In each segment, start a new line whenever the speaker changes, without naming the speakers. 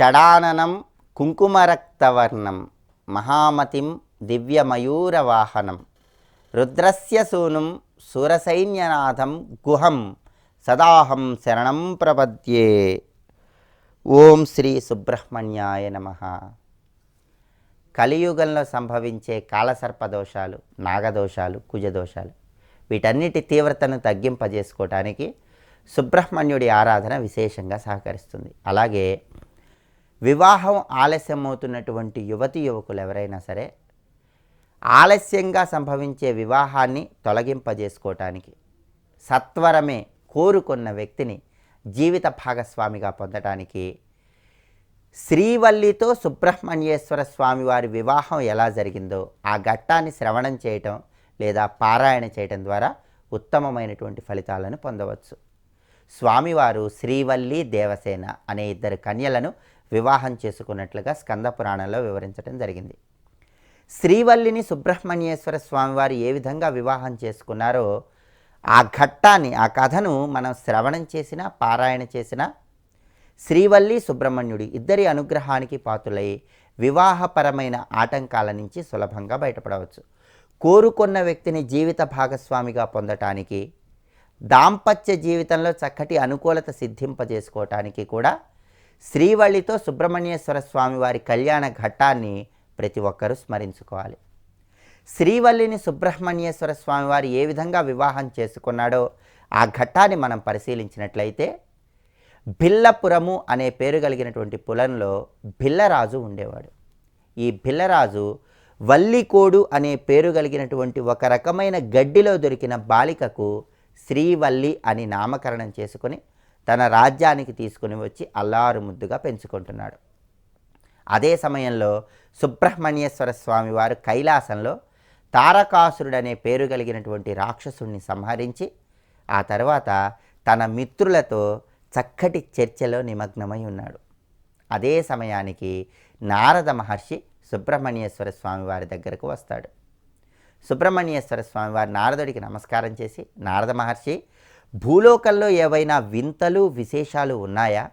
షడాననం కుంకుమరక్తవర్ణం మహామతిం దివ్యమయూరవాహనం రుద్రస్య సూనుం సురసైన్యనాథం గుహం సదాహం శరణం ప్రపద్యే ఓం శ్రీ సుబ్రహ్మణ్యాయ నమ కలియుగంలో సంభవించే కాలసర్పదోషాలు నాగదోషాలు కుజదోషాలు వీటన్నిటి తీవ్రతను తగ్గింపజేసుకోవటానికి సుబ్రహ్మణ్యుడి ఆరాధన విశేషంగా సహకరిస్తుంది. అలాగే వివాహం ఆలస్యం అవుతున్నటువంటి యువతి యువకులు ఎవరైనా సరే ఆలస్యంగా సంభవించే వివాహాన్ని తొలగింపజేసుకోవటానికి సత్వరమే కోరుకున్న వ్యక్తిని జీవిత భాగస్వామిగా పొందటానికి శ్రీవల్లితో సుబ్రహ్మణ్యేశ్వర స్వామి వారి వివాహం ఎలా జరిగిందో ఆ ఘట్టాన్ని శ్రవణం చేయటం లేదా పారాయణ చేయటం ద్వారా ఉత్తమమైనటువంటి ఫలితాలను పొందవచ్చు. స్వామివారు శ్రీవల్లి దేవసేన అనే ఇద్దరు కన్యలను వివాహం చేసుకున్నట్లుగా స్కంద పురాణంలో వివరించడం జరిగింది. శ్రీవల్లిని సుబ్రహ్మణ్యేశ్వర స్వామివారు ఏ విధంగా వివాహం చేసుకున్నారో ఆ ఘట్టాన్ని ఆ కథను మనం శ్రవణం చేసిన పారాయణ చేసిన శ్రీవల్లి సుబ్రహ్మణ్యుడి ఇద్దరి అనుగ్రహానికి పాతులై వివాహపరమైన ఆటంకాల నుంచి సులభంగా బయటపడవచ్చు. కోరుకున్న వ్యక్తిని జీవిత భాగస్వామిగా పొందటానికి దాంపత్య జీవితంలో చక్కటి అనుకూలత సిద్ధింపజేసుకోవటానికి కూడా శ్రీవల్లితో సుబ్రహ్మణ్యేశ్వర స్వామి వారి కళ్యాణ ఘట్టాన్ని ప్రతి ఒక్కరూ స్మరించుకోవాలి. శ్రీవల్లిని సుబ్రహ్మణ్యేశ్వర స్వామివారు ఏ విధంగా వివాహం చేసుకున్నాడో ఆ ఘట్టాన్ని మనం పరిశీలించినట్లయితే భిల్లపురము అనే పేరు కలిగినటువంటి పులంలో భిల్లరాజు ఉండేవాడు. ఈ భిల్లరాజు వల్లికోడు అనే పేరు కలిగినటువంటి ఒక రకమైన గడ్డిలో దొరికిన బాలికకు శ్రీవల్లి అని నామకరణం చేసుకుని తన రాజ్యానికి తీసుకుని వచ్చి అల్లారు ముద్దుగా పెంచుకుంటున్నాడు. అదే సమయంలో సుబ్రహ్మణ్యేశ్వర స్వామి వారు కైలాసంలో తారకాసురుడనే పేరు కలిగినటువంటి రాక్షసుడిని సంహరించి ఆ తర్వాత తన మిత్రులతో చక్కటి చర్చలో నిమగ్నమై ఉన్నాడు. అదే సమయానికి నారద మహర్షి సుబ్రహ్మణ్యేశ్వర స్వామి వారి దగ్గరకు వస్తాడు. సుబ్రహ్మణ్యేశ్వర స్వామి వారి నారదుడికి నమస్కారం చేసి నారద మహర్షి భూలోకంలో ఏవైనా వింతలు విశేషాలు ఉన్నాయా?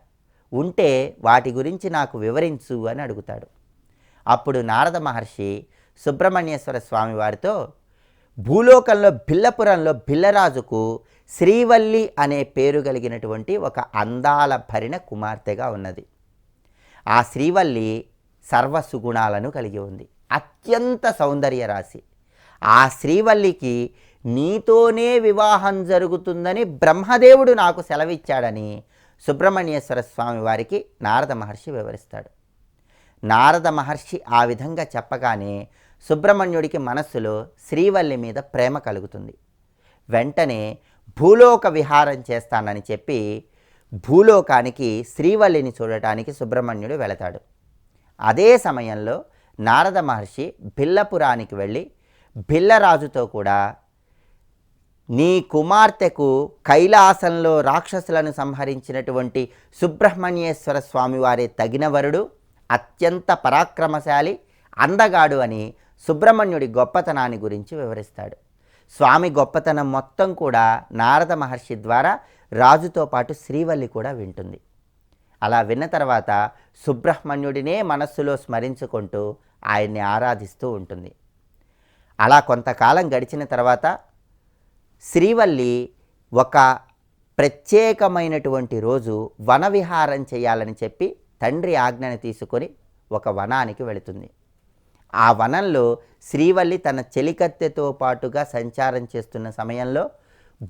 ఉంటే వాటి గురించి నాకు వివరించు అని అడుగుతాడు. అప్పుడు నారద మహర్షి సుబ్రహ్మణ్యేశ్వర స్వామి వారితో భూలోకంలో బిల్లపురంలో భిల్లరాజుకు శ్రీవల్లి అనే పేరు కలిగినటువంటి ఒక అందాల భరిణ కుమార్తెగా ఉన్నది. ఆ శ్రీవల్లి సర్వసుగుణాలను కలిగి ఉంది. అత్యంత సౌందర్య రాశి ఆ శ్రీవల్లికి నీతోనే వివాహం జరుగుతుందని బ్రహ్మదేవుడు నాకు సెలవిచ్చాడని సుబ్రహ్మణ్యేశ్వర స్వామి వారికి నారద మహర్షి వివరిస్తాడు. నారద మహర్షి ఆ విధంగా చెప్పగానే సుబ్రహ్మణ్యుడికి మనస్సులో శ్రీవల్లి మీద ప్రేమ కలుగుతుంది. వెంటనే భూలోక విహారం చేస్తానని చెప్పి భూలోకానికి శ్రీవల్లిని చూడటానికి సుబ్రహ్మణ్యుడు వెళతాడు. అదే సమయంలో నారద మహర్షి భిల్లపురానికి వెళ్ళి భిల్లరాజుతో కూడా నీ కుమార్తెకు కైలాసంలో రాక్షసులను సంహరించినటువంటి సుబ్రహ్మణ్యేశ్వర స్వామివారే తగిన వరుడు అత్యంత పరాక్రమశాలి అందగాడు అని సుబ్రహ్మణ్యుడి గొప్పతనాన్ని గురించి వివరిస్తాడు. స్వామి గొప్పతనం మొత్తం కూడా నారద మహర్షి ద్వారా రాజుతో పాటు శ్రీవల్లి కూడా వింటుంది. అలా విన్న తర్వాత సుబ్రహ్మణ్యుడినే మనస్సులో స్మరించుకుంటూ ఆయన్ని ఆరాధిస్తూ ఉంటుంది. అలా కొంతకాలం గడిచిన తర్వాత శ్రీవల్లి ఒక ప్రత్యేకమైనటువంటి రోజు వనవిహారం చేయాలని చెప్పి తండ్రి ఆజ్ఞను తీసుకొని ఒక వనానికి వెళుతుంది. ఆ వనంలో శ్రీవల్లి తన చెలికత్తెతో పాటుగా సంచారం చేస్తున్న సమయంలో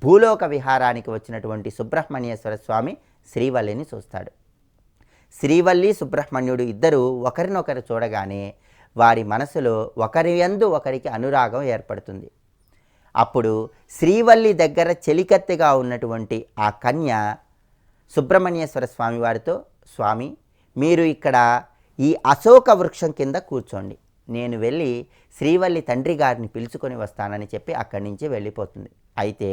భూలోక విహారానికి వచ్చినటువంటి సుబ్రహ్మణ్యేశ్వర స్వామి శ్రీవల్లిని చూస్తాడు. శ్రీవల్లి సుబ్రహ్మణ్యుడు ఇద్దరు ఒకరినొకరు చూడగానే వారి మనసులో ఒకరి యందు ఒకరికి అనురాగం ఏర్పడుతుంది. అప్పుడు శ్రీవల్లి దగ్గర చెలికత్తెగా ఉన్నటువంటి ఆ కన్య సుబ్రహ్మణ్యేశ్వర స్వామి వారితో స్వామి మీరు ఇక్కడ ఈ అశోక వృక్షం కింద కూర్చోండి. నేను వెళ్ళి శ్రీవల్లి తండ్రి గారిని పిలుచుకొని వస్తానని చెప్పి అక్కడి నుంచి వెళ్ళిపోతుంది. అయితే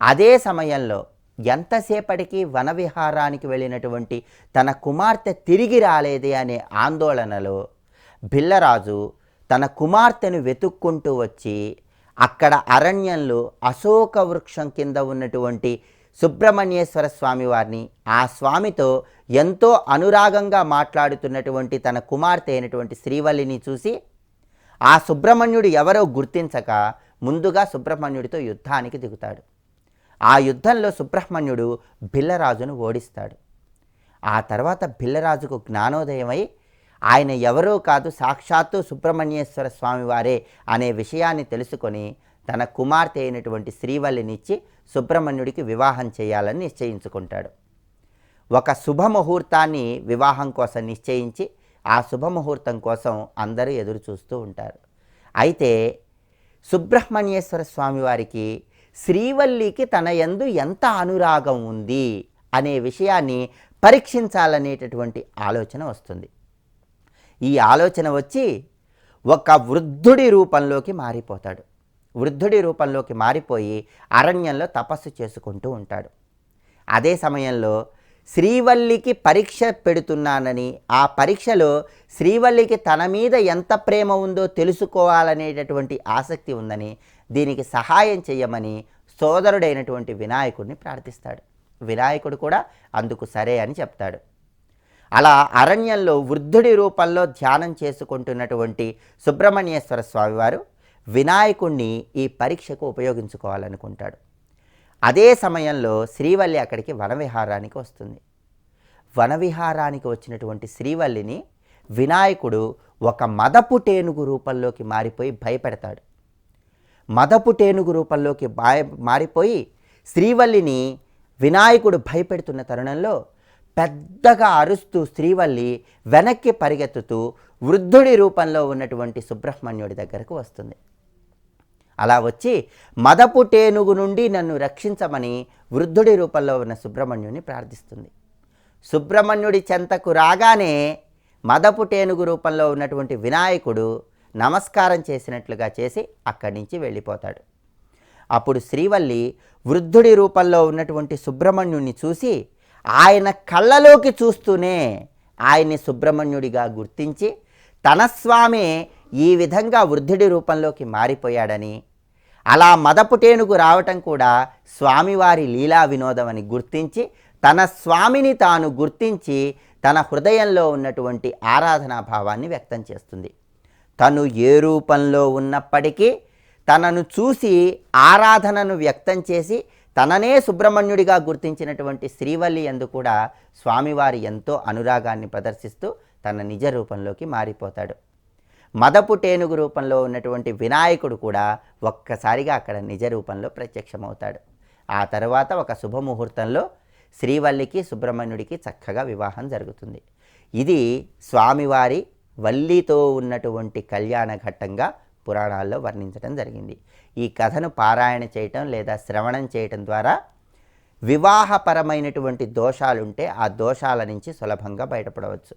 అదే సమయంలో ఎంతసేపటికి వనవిహారానికి వెళ్ళినటువంటి తన కుమార్తె తిరిగి రాలేదే అనే ఆందోళనలో బిల్లరాజు తన కుమార్తెను వెతుక్కుంటూ వచ్చి అక్కడ అరణ్యంలో అశోక వృక్షం కింద ఉన్నటువంటి సుబ్రహ్మణ్యేశ్వర స్వామి వారిని ఆ స్వామితో ఎంతో అనురాగంగా మాట్లాడుతున్నటువంటి తన కుమార్తె అయినటువంటి శ్రీవల్లిని చూసి ఆ సుబ్రహ్మణ్యుడు ఎవరో గుర్తించక ముందుగా సుబ్రహ్మణ్యుడితో యుద్ధానికి దిగుతాడు. ఆ యుద్ధంలో సుబ్రహ్మణ్యుడు బిల్లరాజును ఓడిస్తాడు. ఆ తర్వాత బిల్లరాజుకు జ్ఞానోదయమై ఆయన ఎవరో కాదు సాక్షాత్తు సుబ్రహ్మణ్యేశ్వర స్వామివారే అనే విషయాన్ని తెలుసుకొని తన కుమార్తె అయినటువంటి శ్రీవల్లినిచ్చి సుబ్రహ్మణ్యుడికి వివాహం చేయాలని నిశ్చయించుకుంటాడు. ఒక శుభముహూర్తాన్ని వివాహం కోసం నిశ్చయించి ఆ శుభముహూర్తం కోసం అందరూ ఎదురు చూస్తూ ఉంటారు. అయితే సుబ్రహ్మణ్యేశ్వర స్వామివారికి శ్రీవల్లికి తన యందు ఎంత అనురాగం ఉంది అనే విషయాన్ని పరీక్షించాలనేటటువంటి ఆలోచన వస్తుంది. ఈ ఆలోచన వచ్చి ఒక వృద్ధుడి రూపంలోకి మారిపోతాడు. వృద్ధుడి రూపంలోకి మారిపోయి అరణ్యంలో తపస్సు చేసుకుంటూ ఉంటాడు. అదే సమయంలో శ్రీవల్లికి పరీక్ష పెడుతున్నానని ఆ పరీక్షలో శ్రీవల్లికి తన మీద ఎంత ప్రేమ ఉందో తెలుసుకోవాలనేటటువంటి ఆసక్తి ఉందని దీనికి సహాయం చేయమని సోదరుడైనటువంటి వినాయకుడిని ప్రార్థిస్తాడు. వినాయకుడు కూడా అందుకు సరే అని చెప్తాడు. అలా అరణ్యంలో వృద్ధుడి రూపంలో ధ్యానం చేసుకుంటున్నటువంటి సుబ్రహ్మణ్యేశ్వర స్వామివారు వినాయకుణ్ణి ఈ పరీక్షకు ఉపయోగించుకోవాలనుకుంటాడు. అదే సమయంలో శ్రీవల్లి అక్కడికి వనవిహారానికి వస్తుంది. వనవిహారానికి వచ్చినటువంటి శ్రీవల్లిని వినాయకుడు ఒక మదపు టేనుగు రూపంలోకి మారిపోయి భయపెడతాడు. మదపు టేనుగు రూపంలోకి భయ మారిపోయి శ్రీవల్లిని వినాయకుడు భయపెడుతున్న తరుణంలో పెద్దగా అరుస్తూ శ్రీవల్లి వెనక్కి పరిగెత్తుతూ వృద్ధుడి రూపంలో ఉన్నటువంటి సుబ్రహ్మణ్యుడి దగ్గరకు వస్తుంది. అలా వచ్చి మదపు టేనుగు నుండి నన్ను రక్షించమని వృద్ధుడి రూపంలో ఉన్న సుబ్రహ్మణ్యుని ప్రార్థిస్తుంది. సుబ్రహ్మణ్యుడి చెంతకు రాగానే మదపు టేనుగు రూపంలో ఉన్నటువంటి వినాయకుడు నమస్కారం చేసినట్లుగా చేసి అక్కడి నుంచి వెళ్ళిపోతాడు. అప్పుడు శ్రీవల్లి వృద్ధుడి రూపంలో ఉన్నటువంటి సుబ్రహ్మణ్యుణ్ణి చూసి ఆయన కళ్ళలోకి చూస్తూనే ఆయన్ని సుబ్రహ్మణ్యుడిగా గుర్తించి తన స్వామి ఈ విధంగా వృద్ధుడి రూపంలోకి మారిపోయాడని అలా మదపుటేనుగు రావటం కూడా స్వామివారి లీలా వినోదం అని గుర్తించి తన స్వామిని తాను గుర్తించి తన హృదయంలో ఉన్నటువంటి ఆరాధనా భావాన్ని వ్యక్తం చేస్తుంది. తను ఏ రూపంలో ఉన్నప్పటికీ తనను చూసి ఆరాధనను వ్యక్తం చేసి తననే సుబ్రహ్మణ్యుడిగా గుర్తించినటువంటి శ్రీవల్లి ఎందు కూడా స్వామివారి ఎంతో అనురాగాన్ని ప్రదర్శిస్తూ తన నిజ రూపంలోకి మారిపోతాడు. మదపు టేనుగు రూపంలో ఉన్నటువంటి వినాయకుడు కూడా ఒక్కసారిగా అక్కడ నిజ రూపంలో ప్రత్యక్షమవుతాడు. ఆ తర్వాత ఒక శుభముహూర్తంలో శ్రీవల్లికి సుబ్రహ్మణ్యుడికి చక్కగా వివాహం జరుగుతుంది. ఇది స్వామివారి వల్లితో ఉన్నటువంటి కళ్యాణ ఘట్టంగా పురాణాల్లో వర్ణించడం జరిగింది. ఈ కథను పారాయణ చేయటం లేదా శ్రవణం చేయటం ద్వారా వివాహపరమైనటువంటి దోషాలుంటే ఆ దోషాల నుంచి సులభంగా బయటపడవచ్చు.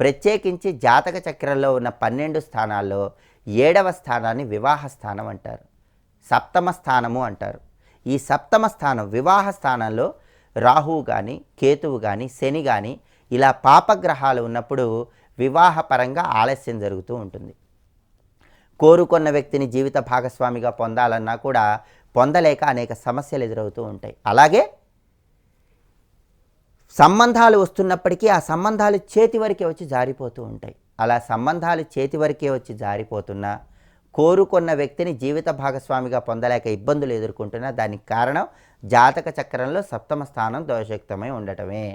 ప్రత్యేకించి జాతక చక్రంలో ఉన్న పన్నెండు స్థానాల్లో ఏడవ స్థానాన్ని వివాహ స్థానం అంటారు. సప్తమ స్థానము అంటారు. ఈ సప్తమ స్థానం వివాహ స్థానంలో రాహువు కానీ కేతువు కానీ శని కానీ ఇలా పాపగ్రహాలు ఉన్నప్పుడు వివాహపరంగా ఆలస్యం జరుగుతూ ఉంటుంది. కోరుకున్న వ్యక్తిని జీవిత భాగస్వామిగా పొందాలన్నా కూడా పొందలేక అనేక సమస్యలు ఎదురవుతూ ఉంటాయి. అలాగే సంబంధాలు వస్తున్నప్పటికీ ఆ సంబంధాలు చేతి వరకే వచ్చి జారిపోతూ ఉంటాయి. అలా సంబంధాలు చేతి వరకే వచ్చి జారిపోతున్నా కోరుకున్న వ్యక్తిని జీవిత భాగస్వామిగా పొందలేక ఇబ్బందులు ఎదుర్కొంటున్నా దానికి కారణం జాతక చక్రంలో సప్తమ స్థానం దోషయుక్తమై ఉండటమే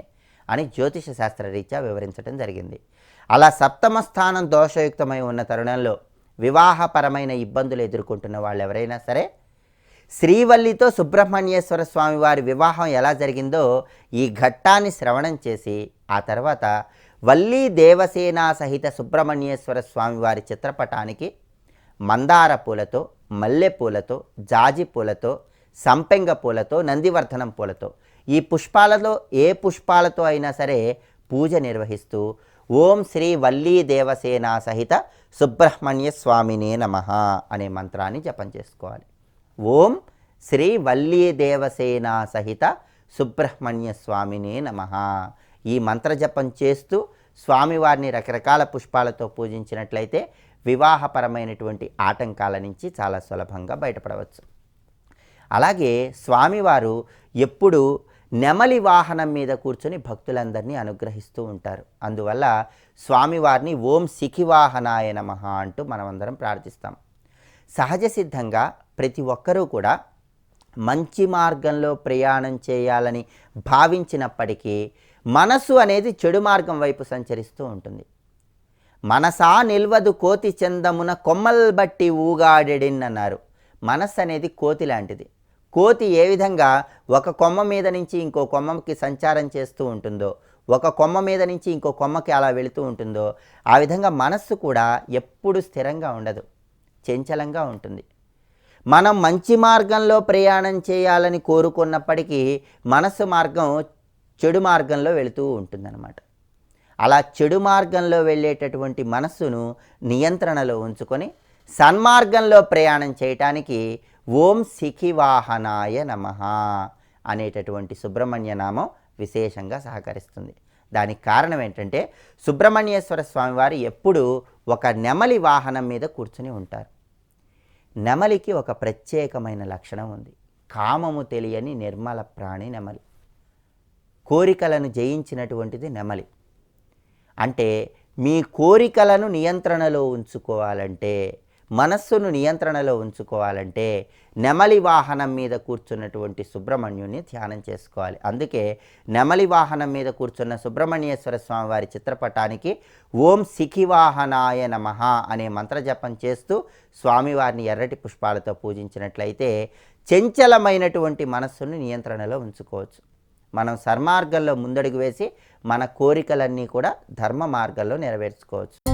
అని జ్యోతిష శాస్త్ర రీత్యా వివరించడం జరిగింది. అలా సప్తమ స్థానం దోషయుక్తమై ఉన్న తరుణంలో వివాహపరమైన ఇబ్బందులు ఎదుర్కొంటున్న వాళ్ళు ఎవరైనా సరే శ్రీవల్లితో సుబ్రహ్మణ్యేశ్వర స్వామి వారి వివాహం ఎలా జరిగిందో ఈ ఘట్టాన్ని శ్రవణం చేసి ఆ తర్వాత వల్లీ దేవసేన సహిత సుబ్రహ్మణ్యేశ్వర స్వామి వారి చిత్రపటానికి మందార పూలతో మల్లెపూలతో జాజి పూలతో సంపెంగ పూలతో నందివర్ధనం పూలతో ఈ పుష్పాలలో ఏ పుష్పాలతో అయినా సరే పూజ నిర్వహిస్తూ ఓం శ్రీ వల్లీ దేవసేన సహిత సుబ్రహ్మణ్య స్వామినే నమ అనే మంత్రాన్ని జపం చేసుకోవాలి. ఓం శ్రీ వల్లీ దేవసేన సహిత సుబ్రహ్మణ్య స్వామినే నమ. ఈ మంత్ర జపం చేస్తూ స్వామివారిని రకరకాల పుష్పాలతో పూజించినట్లయితే వివాహపరమైనటువంటి ఆటంకాల నుంచి చాలా సులభంగా బయటపడవచ్చు. అలాగే స్వామివారు ఎప్పుడు నెమలి వాహనం మీద కూర్చొని భక్తులందరినీ అనుగ్రహిస్తూ ఉంటారు. అందువల్ల స్వామివారిని ఓం సిఖివాహనాయ నమ అంటూ మనమందరం ప్రార్థిస్తాం. సహజ సిద్ధంగా ప్రతి ఒక్కరూ కూడా మంచి మార్గంలో ప్రయాణం చేయాలని భావించినప్పటికీ మనసు అనేది చెడు మార్గం వైపు సంచరిస్తూ ఉంటుంది. మనసా నిల్వదు కోతి చందమున కొమ్మల్ బట్టి ఊగాడెడిన్ అన్నారు మనస్సు అనేది కోతి లాంటిది. కోతి ఏ విధంగా ఒక కొమ్మ మీద నుంచి ఇంకో కొమ్మకి సంచారం చేస్తూ ఉంటుందో ఒక కొమ్మ మీద నుంచి ఇంకో కొమ్మకి అలా వెళుతూ ఉంటుందో ఆ విధంగా మనస్సు కూడా ఎప్పుడు స్థిరంగా ఉండదు చంచలంగా ఉంటుంది. మనం మంచి మార్గంలో ప్రయాణం చేయాలని కోరుకున్నప్పటికీ మనస్సు మార్గం చెడు మార్గంలో వెళుతూ ఉంటుందన్నమాట. అలా చెడు మార్గంలో వెళ్ళేటటువంటి మనస్సును నియంత్రణలో ఉంచుకొని సన్మార్గంలో ప్రయాణం చేయటానికి ఓం సిఖివాహనాయ నమ అనేటటువంటి సుబ్రహ్మణ్య నామం విశేషంగా సహకరిస్తుంది. దానికి కారణం ఏంటంటే సుబ్రహ్మణ్యేశ్వర స్వామివారు ఎప్పుడూ ఒక నెమలి వాహనం మీద కూర్చుని ఉంటారు. నెమలికి ఒక ప్రత్యేకమైన లక్షణం ఉంది. కామము తెలియని నిర్మల ప్రాణి నెమలి. కోరికలను జయించినటువంటిది నెమలి. అంటే మీ కోరికలను నియంత్రణలో ఉంచుకోవాలంటే మనస్సును నియంత్రణలో ఉంచుకోవాలంటే నెమలి వాహనం మీద కూర్చున్నటువంటి సుబ్రహ్మణ్యుని ధ్యానం చేసుకోవాలి. అందుకే నెమలి వాహనం మీద కూర్చున్న సుబ్రహ్మణ్యేశ్వర స్వామి వారి చిత్రపటానికి ఓం సిఖివాహనాయ నమః అనే మంత్రజపం చేస్తూ స్వామివారిని ఎర్రటి పుష్పాలతో పూజించినట్లయితే చంచలమైనటువంటి మనస్సును నియంత్రణలో ఉంచుకోవచ్చు. మనం సర్మార్గంలో ముందడుగు వేసి మన కోరికలన్నీ కూడా ధర్మ మార్గంలో నెరవేర్చుకోవచ్చు.